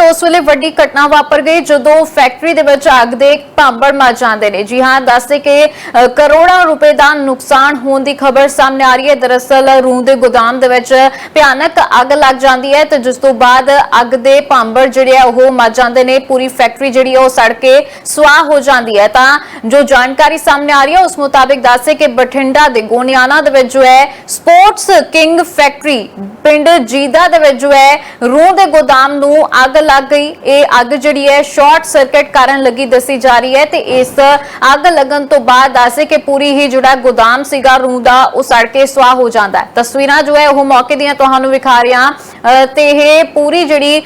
ਉਸ ਵੇਲੇ ਵੱਡੀ ਘਟਨਾ ਵਾਪਰ ਗਈ ਜਦੋਂ ਫੈਕਟਰੀ ਦੇ ਵਿੱਚ ਅੱਗ ਦੇ ਭਾਂਬੜ ਮਚ ਜਾਂਦੇ ਨੇ। ਜੀ ਹਾਂ ਦੱਸਦੇ ਕਿ ਕਰੋੜਾਂ ਰੁਪਏ ਦਾ ਨੁਕਸਾਨ ਹੋਣ ਦੀ ਖਬਰ ਸਾਹਮਣੇ ਆ ਰਹੀ ਹੈ। ਦਰਅਸਲ ਰੂਹ ਦੇ ਗੋਦਾਮ ਦੇ ਵਿੱਚ ਭਿਆਨਕ ਅੱਗ ਲੱਗ ਜਾਂਦੀ ਹੈ ਤੇ ਜਿਸ ਤੋਂ ਬਾਅਦ ਅੱਗ ਦੇ ਭਾਂਬੜ ਜਿਹੜੇ ਆ ਉਹ ਮਚ ਜਾਂਦੇ ਨੇ। ਪੂਰੀ ਫੈਕਟਰੀ ਜਿਹੜੀ ਆ ਉਹ ਸੜ ਕੇ ਸੁਆਹ ਹੋ ਜਾਂਦੀ ਹੈ। ਤਾਂ ਜੋ ਜਾਣਕਾਰੀ ਸਾਹਮਣੇ ਆ ਰਹੀ ਹੈ, ਉਸ ਮੁਤਾਬਿਕ ਦੱਸਦੇ ਕਿ ਬਠਿੰਡਾ ਦੇ ਗੋਨਿਆਣਾ ਦੇ ਵਿੱਚ ਜੋ ਹੈ, ਸਪੋਰਟਸ ਕਿੰਗ ਫੈਕਟਰੀ ਪਿੰਡ ਜੀਦਾ ਦੇ ਵਿੱਚ ਜੋ ਹੈ ਰੂਹ ਦੇ ਗੋਦਾਮ ਨੂੰ ਅੱਗ ਲੱਗ ਗਈ। ਇਹ ਅੱਗ ਜਿਹੜੀ ਹੈ ਸ਼ਾਰਟ ਸਰਕਟ ਕਾਰਨ ਲੱਗੀ ਦੱਸੀ ਜਾ ਰਹੀ ਹੈ ਤੇ ਇਸ ਅੱਗ ਲੱਗਣ ਤੋਂ ਬਾਅਦ ਦੱਸੇ ਕਿ ਪੂਰੀ ਹੀ ਜਿਹੜਾ ਗੋਦਾਮ ਸੀਗਾ, ਰੂਹ ਦਾ ਉਹ ਸੜ ਕੇ ਸੁਆਹ ਹੋ ਜਾਂਦਾ ਹੈ। ਤਸਵੀਰਾਂ ਜੋ ਹੈ ਉਹ ਮੌਕੇ ਦੀਆਂ ਤੁਹਾਨੂੰ ਵਿਖਾ ਰਿਹਾ। ਤੇ ਇਹ ਪੂਰੀ ਜਿਹੜੀ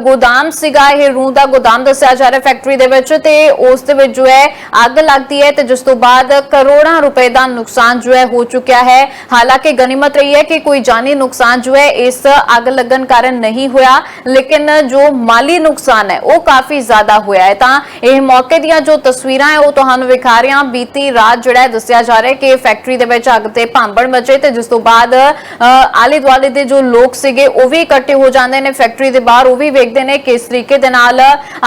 ਗੋਦਾਮ ਸੀਗਾ, ਇਹ ਰੂਹ ਦਾ ਗੋਦਾਮ ਦੱਸਿਆ ਜਾ ਰਿਹਾ ਫੈਕਟਰੀ ਦੇ ਵਿੱਚ ਤੇ ਉਸ ਦੇ ਵਿੱਚ ਜੋ ਹੈ ਅੱਗ ਲੱਗਦੀ ਹੈ ਤੇ ਜਿਸ ਤੋਂ ਬਾਅਦ ਕਰੋੜਾਂ ਰੁਪਏ ਦਾ ਨੁਕਸਾਨ ਜੋ ਹੈ ਹੋ ਚੁੱਕਿਆ ਹੈ। ਹਾਲਾਂਕਿ ਗਨੀਮਤ ਰਹੀ ਹੈ ਕਿ ਕੋਈ ਜਾਨੀ ਨੁਕਸਾਨ ਜੋ ਹੈ ਇਸ ਅੱਗ ਲੱਗਣ ਕਾਰਨ ਨਹੀਂ ਹੋਇਆ, ਲੇਕਿਨ ਜੋ ਮਾਲੀ ਨੁਕਸਾਨ ਹੈ, ਉਹ ਕਾਫੀ ਜ਼ਿਆਦਾ ਹੋਇਆ ਹੈ। ਤਾਂ ਇਹ ਮੌਕੇ ਦੀਆਂ ਜੋ ਤਸਵੀਰਾਂ ਹੈ, ਉਹ ਤੁਹਾਨੂੰ ਵਿਖਾ ਰਹੇ ਹਾਂ। ਬੀਤੀ ਰਾਤ ਜਿਹੜਾ ਦੱਸਿਆ ਜਾ ਰਿਹਾ ਕਿ ਫੈਕਟਰੀ ਦੇ ਵਿੱਚ ਅੱਗ ਤੇ ਭਾਂਬੜ ਮਚੇ ਤੇ ਜਿਸ ਤੋਂ ਬਾਅਦ ਆਲੇ ਦੁਆਲੇ ਦੇ ਜੋ ਲੋਕ ਸੀਗੇ, ਉਹ ਵੀ ਇਕੱਠੇ ਹੋ ਜਾਂਦੇ ਨੇ। ਫੈਕਟਰੀ ਦੇ ਬਾਹਰ ਉਹ ਵੀ ਵੇਖਦੇ ਨੇ ਕਿ ਤਰੀਕੇ ਦੇ ਨਾਲ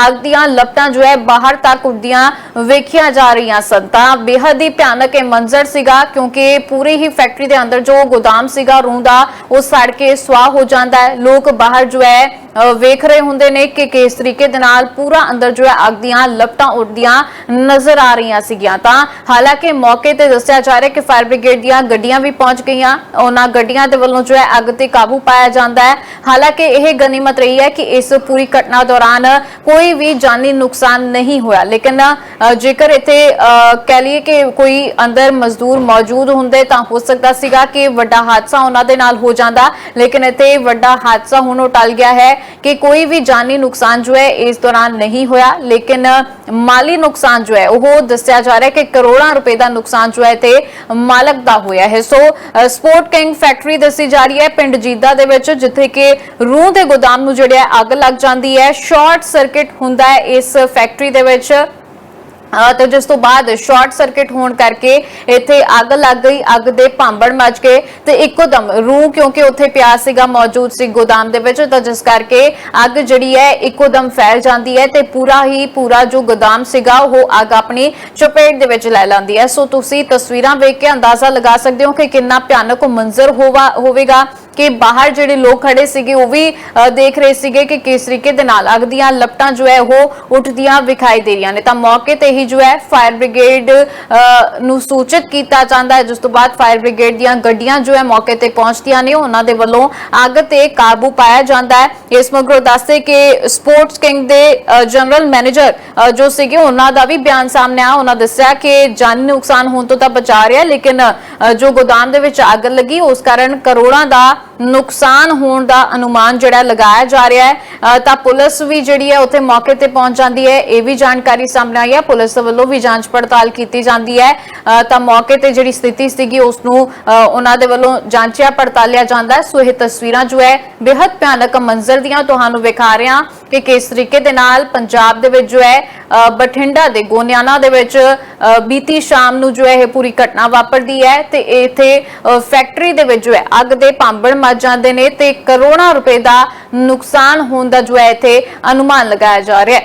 ਅੱਗ ਦੀਆਂ ਲਪਟਾਂ ਜੋ ਹੈ, ਬਾਹਰ ਤੱਕ ਉੱਡਦੀਆਂ ਵੇਖੀਆਂ ਜਾ ਰਹੀਆਂ ਸਨ। ਤਾਂ ਬੇਹੱਦ ਹੀ ਭਿਆਨਕ ਇਹ ਮੰਜ਼ਰ ਸੀਗਾ, ਕਿਉਂਕਿ ਪੂਰੀ ਹੀ ਫੈਕਟਰੀ ਦੇ ਅੰਦਰ ਜੋ ਗੋਦਾਮ ਸੀਗਾ ਰੂਹ ਦਾ, ਉਹ ਸੜ ਕੇ ਸੁਆਹ ਹੋ ਜਾਂਦਾ ਹੈ। ਲੋਕ ਬਾਹਰ ਜੋ ਹੈ ਵੇਖ ਰਹੇ ਹੁੰਦੇ ਨੇ ਕਿ ਕਿਸ ਤਰੀਕੇ ਦੇ ਨਾਲ ਪੂਰਾ ਅੰਦਰ ਜੋ ਹੈ ਅੱਗ ਦੀਆਂ ਲਪਟਾਂ ਉੱਡਦੀਆਂ ਨਜ਼ਰ ਆ ਰਹੀਆਂ ਸੀਗੀਆਂ। ਤਾਂ ਹਾਲਾਂਕਿ ਮੌਕੇ ਤੇ ਦੱਸਿਆ ਜਾ ਰਿਹਾ ਕਿ ਫਾਇਰ ਬ੍ਰਿਗੇਡ ਦੀਆਂ ਗੱਡੀਆਂ ਵੀ ਪਹੁੰਚ ਗਈਆਂ। ਉਹਨਾਂ ਗੱਡੀਆਂ ਦੇ ਵੱਲੋਂ ਜੋ ਹੈ ਅੱਗ ਤੇ ਕਾਬੂ ਪਾਇਆ ਜਾਂਦਾ ਹੈ। ਹਾਲਾਂਕਿ ਇਹ ਗਨੀਮਤ ਰਹੀ ਹੈ ਕਿ ਇਸ ਪੂਰੀ ਘਟਨਾ ਦੌਰਾਨ ਕੋਈ ਵੀ ਜਾਨੀ ਨੁਕਸਾਨ ਨਹੀਂ ਹੋਇਆ। ਲੇਕਿਨ ਜੇਕਰ ਇੱਥੇ ਅ, ਕਹਿ ਲਈਏ ਕਿ ਕੋਈ ਅੰਦਰ ਮਜ਼ਦੂਰ ਮੌਜੂਦ ਹੁੰਦੇ ਤਾਂ ਹੋ ਸਕਦਾ ਸੀਗਾ ਕਿ ਵੱਡਾ ਹਾਦਸਾ ਉਹਨਾਂ ਦੇ ਨਾਲ ਹੋ ਜਾਂਦਾ। ਲੇਕਿਨ ਇੱਥੇ ਵੱਡਾ ਹਾਦਸਾ ਹੁਣ ਟਲ ਗਿਆ ਹੈ। ਕਿ ਕੋਈ ਵੀ ਜਾਨੀ ਨੁਕਸਾਨ ਜੋ ਹੈ ਇਸ ਦੌਰਾਨ ਨਹੀਂ ਹੋਇਆ ਲੇਕਿਨ ਮਾਲੀ ਨੁਕਸਾਨ ਜੋ ਹੈ ਉਹ ਦੱਸਿਆ ਜਾ ਰਿਹਾ ਹੈ ਕਿ ਕਰੋੜਾਂ ਰੁਪਏ ਦਾ ਨੁਕਸਾਨ ਜੋ ਹੈ ਤੇ ਮਾਲਕ ਦਾ ਹੋਇਆ ਹੈ। So uh, sport king factory ਦੱਸੀ ਜਾ ਰਹੀ ਹੈ ਪਿੰਡ ਜੀਦਾ ਦੇ ਵਿੱਚ ਜਿੱਥੇ ਕਿ ਰੂਹ ਦੇ ਗੋਦਾਮ ਨੂੰ ਜਿਹੜਾ ਅੱਗ ਲੱਗ ਜਾਂਦੀ ਹੈ। ਸ਼ਾਰਟ ਸਰਕਟ ਹੁੰਦਾ ਹੈ ਇਸ ਫੈਕਟਰੀ ਦੇ ਵਿੱਚ। ਤੇ ਜਿਸ ਤੋਂ ਬਾਅਦ ਸ਼ਾਰਟ ਸਰਕਟ ਹੋਣ ਕਰਕੇ ਇੱਥੇ ਅੱਗ ਲੱਗ ਗਈ, ਅੱਗ ਦੇ ਭਾਂਬੜ ਮਚ ਗਏ ਤੇ ਇੱਕੋ ਦਮ ਰੂਹ ਕਿਉਂਕਿ ਉੱਥੇ ਪਿਆ ਸੀਗਾ, ਮੌਜੂਦ ਸੀ ਗੋਦਾਮ ਦੇ ਵਿੱਚ, ਤਾਂ ਜਿਸ ਕਰਕੇ ਅੱਗ ਜਿਹੜੀ ਹੈ ਇੱਕੋ ਦਮ ਫੈਲ ਜਾਂਦੀ ਹੈ ਤੇ ਪੂਰਾ ਹੀ ਪੂਰਾ ਜੋ ਗੋਦਾਮ ਸੀਗਾ, ਉਹ ਅੱਗ ਆਪਣੀ ਚਪੇਟ ਦੇ ਵਿੱਚ ਲੈ ਲੈਂਦੀ ਹੈ। ਸੋ ਤੁਸੀਂ ਤਸਵੀਰਾਂ ਵੇਖ ਕੇ ਅੰਦਾਜ਼ਾ ਲਗਾ ਸਕਦੇ ਹੋ ਕਿ ਕਿੰਨਾ ਭਿਆਨਕ ਮੰਜ਼ਰ ਹੋਵਾ, ਹੋਵੇਗਾ। ਕਿ ਬਾਹਰ ਜਿਹੜੇ ਲੋਕ ਖੜੇ ਸੀਗੇ, ਉਹ ਵੀ ਦੇਖ ਰਹੇ ਸੀਗੇ ਕਿ ਕਿਸ ਤਰੀਕੇ ਦੇ ਨਾਲ ਅੱਗ ਦੀਆਂ ਲਪਟਾਂ ਜੋ ਹੈ, ਉਹ ਉੱਠਦੀਆਂ ਵਿਖਾਈ ਦੇ ਰਹੀਆਂ ਨੇ। ਤਾਂ ਮੌਕੇ ਤੇ ਹੀ ਜੋ ਹੈ, ਫਾਇਰ ਬ੍ਰਿਗੇਡ ਨੂੰ ਸੂਚਿਤ ਕੀਤਾ ਜਾਂਦਾ ਹੈ। ਜਿਸ ਤੋਂ ਬਾਅਦ ਫਾਇਰ ਬ੍ਰਿਗੇਡ ਦੀਆਂ ਗੱਡੀਆਂ ਜੋ ਹੈ, ਮੌਕੇ ਤੇ ਪਹੁੰਚਦੀਆਂ ਨੇ। ਉਹਨਾਂ ਦੇ ਵੱਲੋਂ ਅੱਗ ਤੇ ਕਾਬੂ ਪਾਇਆ ਜਾਂਦਾ ਹੈ। ਇਸ ਮਗਰੋਂ ਦੱਸਦੇ ਕਿ ਸਪੋਰਟਸ ਕਿੰਗ ਦੇ ਜਨਰਲ ਮੈਨੇਜਰ ਜੋ ਸੀਗੇ, ਉਹਨਾਂ ਦਾ ਵੀ ਬਿਆਨ ਸਾਹਮਣੇ ਆ ਉਹਨਾਂ ਦੱਸਿਆ ਕਿ ਜਾਨੀ ਨੁਕਸਾਨ ਹੋਣ ਤੋਂ ਤਾਂ ਬਚਾ ਰਿਹਾ ਲੇਕਿਨ ਜੋ ਗੋਦਾਮ ਦੇ ਵਿੱਚ ਅੱਗ ਲੱਗੀ, ਉਸ ਕਾਰਨ ਕਰੋੜਾਂ ਦਾ ਨੁਕਸਾਨ ਹੋਣ ਦਾ ਅਨੁਮਾਨ ਜਿਹੜਾ ਲਗਾਇਆ ਜਾ ਰਿਹਾ ਹੈ। ਤਾਂ ਪੁਲਿਸ ਵੀ ਜਿਹੜੀ ਹੈ ਉੱਥੇ ਮੌਕੇ ਤੇ ਪਹੁੰਚ ਜਾਂਦੀ ਹੈ। ਇਹ ਵੀ ਜਾਣਕਾਰੀ ਸਾਹਮਣੇ ਆਈ ਹੈ। ਪੁਲਿਸ ਵੱਲੋਂ ਵੀ ਜਾਂਚ ਪੜਤਾਲ ਕੀਤੀ ਜਾਂਦੀ ਹੈ। ਤਾਂ ਮੌਕੇ ਤੇ ਜਿਹੜੀ ਸਥਿਤੀ ਸੀਗੀ, ਉਸ ਨੂੰ ਉਹਨਾਂ ਦੇ ਵੱਲੋਂ ਜਾਂਚਿਆ, ਪੜਤਾਲਿਆ ਜਾਂਦਾ ਹੈ। ਸੋ ਇਹ ਤਸਵੀਰਾਂ ਜੋ ਹੈ ਬੇहद ਭਿਆਨਕ ਮੰਜ਼ਰ ਦੀਆਂ ਤੁਹਾਨੂੰ ਵਿਖਾ ਰਹੇ। ਹਾਂ ਕਿ ਕਿਸ ਤਰੀਕੇ ਦੇ ਨਾਲ ਪੰਜਾਬ ਦੇ ਵਿੱਚ ਜੋ ਹੈ ਅ, ਬਠਿੰਡਾ ਦੇ ਗੋਨਿਆਣਾ ਦੇ ਵਿੱਚ ਬੀਤੀ ਸ਼ਾਮ ਨੂੰ ਜੋ ਹੈ ਇਹ ਪੂਰੀ ਘਟਨਾ ਵਾਪਰਦੀ ਹੈ ਤੇ ਇੱਥੇ ਫੈਕਟਰੀ ਦੇ ਵਿੱਚ ਜੋ ਹੈ ਅੱਗ ਦੇ ਭਾਂਬੜ ਮਚ ਜਾਂਦੇ ਨੇ ਤੇ ਕਰੋੜਾਂ ਰੁਪਏ ਦਾ ਨੁਕਸਾਨ ਹੋਣ ਦਾ ਜੋ ਹੈ ਇੱਥੇ ਅਨੁਮਾਨ ਲਗਾਇਆ ਜਾ ਰਿਹਾ ਹੈ।